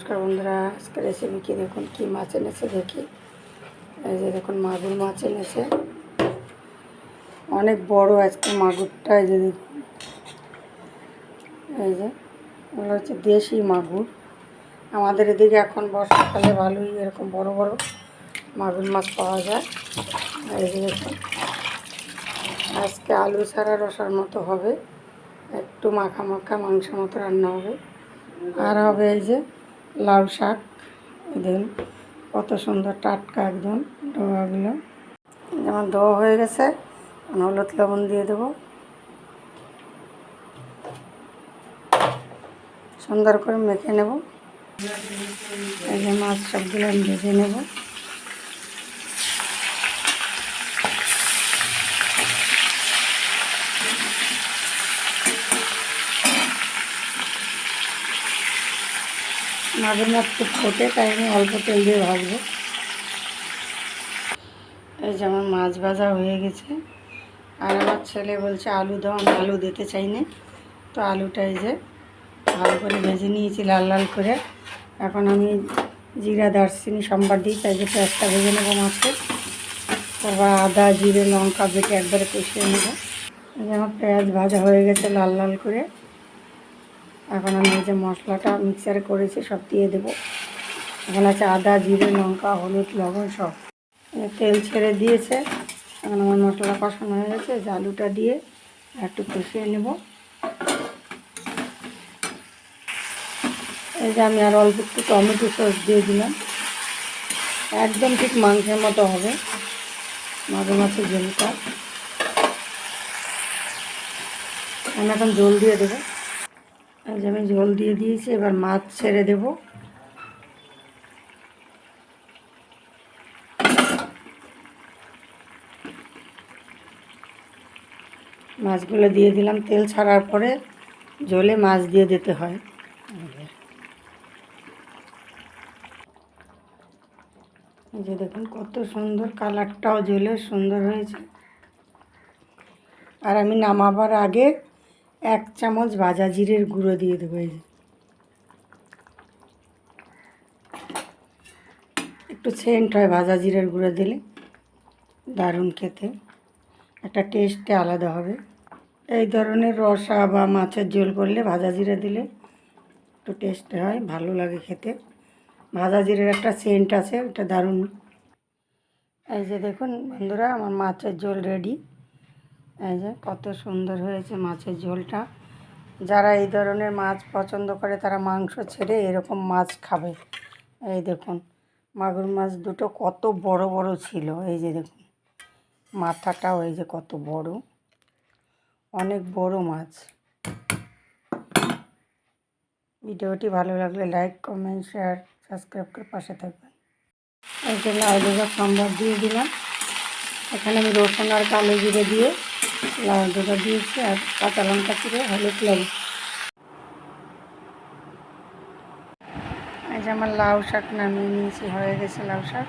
নমস্কার বন্ধুরা আজকে রেসিপি কি দেখুন, কি মাছ এনেছে দেখি। এই যে দেখুন, মাগুর মাছ এনেছে। অনেক বড় আজকে মাগুরটা, এই যে দেখুন। এই যে এগুলো হচ্ছে দেশি মাগুর। আমাদের এদিকে এখন বর্ষাকালে ভালোই এরকম বড় বড় মাগুর মাছ পাওয়া যায়। এই যে দেখুন, আজকে আলু ছাড়া রসার মতো হবে। একটু মাখা মাখা মাংস মতো রান্না হবে। আর হবে এই যে লাউ শাক দেখুন কত সুন্দর টাটকা একদম ডোয়াগুলো। যেমন দোয়া হয়ে গেছে হলুদ লবণ দিয়ে দেবো। সুন্দর করে মেখে নেব। এই যে মাছ সবগুলো আমি ভেজে নেব। মাঝে মাছ খুব ফোটে, তাই আমি অল্প তেল দিয়ে ভাজবো। এই যে আমার মাছ ভাজা হয়ে গেছে। আর আমার ছেলে বলছে, আলু দাও, আমি আলু দিতে চাই না। তো আলুটা এই যে ভালো করে ভেজে নিয়েছি, লাল লাল করে। এখন আমি জিরা, দারচিনি, সম্বার দিই, তাই যে পেঁয়াজটা ভেজে নেব মাছের তারপর আদা, জিরে, লঙ্কা, বেটে একবারে কষিয়ে নেব। এই যে আমার পেঁয়াজ ভাজা হয়ে গেছে লাল লাল করে। এখন আমি যে মশলাটা মিক্সারে করেছি, সব দিয়ে দেবো। এখন আছে আদা, জিরে, লঙ্কা, হলুদ, লবণ সব। তেল ছেড়ে দিয়েছে। এখন আমার মশলা কষানো হয়ে গেছে। যে আলুটা দিয়ে একটু কষিয়ে নেব। এই যে আমি আর অল্প একটু টমেটো সস দিয়ে দিলাম। একদম ঠিক মাংসের মতো হবে। মাঝে মাছের ঝোলটা আমি এখন জল দিয়ে দেবো। যে আমি জল দিয়ে দিয়েছি, এবার মাছ ছেড়ে দেব। মাছগুলো দিয়ে দিলাম তেল ছাড়ার পরে জলে মাছ দিয়ে দিতে হয়। যে দেখুন কত সুন্দর কালারটাও জলে সুন্দর হয়েছে। আর আমি নামাবার আগে এক চামচ ভাজা জিরের গুঁড়ো দিয়ে দেবো এই যে। একটু সেন্ট হয় ভাজা জিরের গুঁড়ো দিলে, দারুণ খেতে। একটা টেস্টে আলাদা হবে। এই ধরনের রসা বা মাছের ঝোল করলে ভাজা জিরে দিলে একটু টেস্টে হয়, ভালো লাগে খেতে। ভাজা জিরের একটা সেন্ট আছে, ওটা দারুণ। এই যে দেখুন বন্ধুরা, আমার মাছের ঝোল রেডি। এই যে কত সুন্দর হয়েছে মাছের ঝোলটা। যারা এই ধরনের মাছ পছন্দ করে, তারা মাংস ছেড়ে এরকম মাছ খাবে। এই দেখুন, মাগুর মাছ দুটো কত বড় বড় ছিল। এই যে দেখুন, মাথাটাও এই যে কত বড়। অনেক বড় মাছ। ভিডিওটি ভালো লাগলে লাইক, কমেন্ট, শেয়ার, সাবস্ক্রাইব করে পাশে থাকবেন। এই জন্য আলুটা সম্ভব দিয়ে দিলাম। এখানে আমি রসুন আর কালো জিরে দিয়ে দুটো দিয়েছি আর কাঁচা লঙ্কা চিরে হলুদ লবণ। এই আমার লাউ শাক নামিয়ে নিয়েছি, হয়ে গেছে লাউ শাক।